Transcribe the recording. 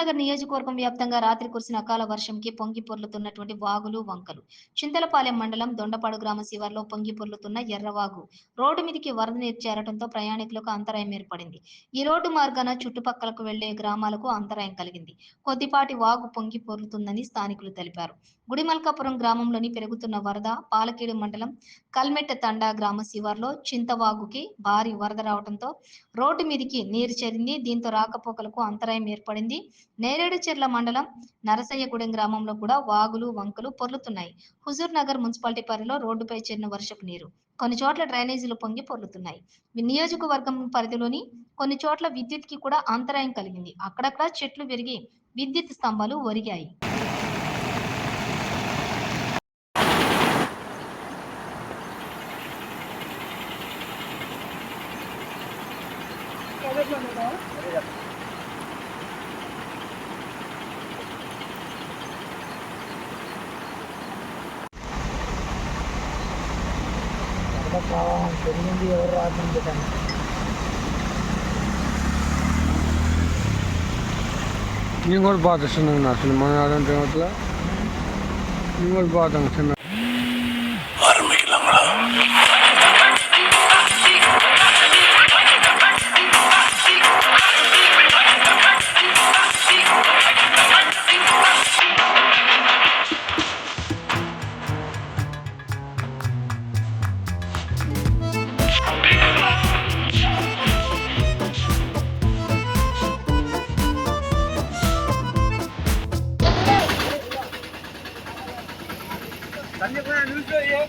హుజూర్నగర్ నియోజకవర్గం వ్యాప్తంగా రాత్రి కురిసిన అకాల వర్షంకి పొంగి పొర్లుతున్నటువంటి వాగులు వంకలు. చింతలపాలెం మండలం దొండపాడు గ్రామ శివార్లో పొంగి పొర్లుతున్న ఎర్రవాగు రోడ్డు మీదకి వరద నీరు చేరడంతో ప్రయాణికులకు అంతరాయం ఏర్పడింది. ఈ రోడ్డు మార్గాన చుట్టుపక్కలకు వెళ్ళే గ్రామాలకు అంతరాయం కలిగింది. కొద్దిపాటి వాగు పొంగి పొర్లుతుందని స్థానికులు తెలిపారు. గుడిమల్కాపురం గ్రామంలోని పెరుగుతున్న వరద పాలకీడు మండలం కల్మెట్ట తండా గ్రామ శివార్లో చింతవాగుకి భారీ వరద రావడంతో రోడ్డు మీదకి నీరు చేరింది. దీంతో రాకపోకలకు అంతరాయం ఏర్పడింది. నేరేడుచెర్ల మండలం నరసయ్యగూడెం గ్రామంలో కూడా వాగులు వంకలు పొర్లుతున్నాయి. హుజూర్ నగర్ మున్సిపాలిటీ పరిధిలో రోడ్డుపై చేరిన వర్షపు నీరు కొన్ని చోట్ల డ్రైనేజీలు పొంగి పొర్లుతున్నాయి. నియోజకవర్గం పరిధిలోని కొన్ని చోట్ల విద్యుత్కి కూడా అంతరాయం కలిగింది. అక్కడక్కడ చెట్లు విరిగి విద్యుత్ స్తంభాలు ఒరిగాయి. వరద ప్రవాహం పెరిగింది ఎవరు రాకుండా కానీ నేను కూడా బాగా చిన్నగా అసలు మన ఆడంటే అట్లా నేను కూడా బాగా చిన్న Bánh nước.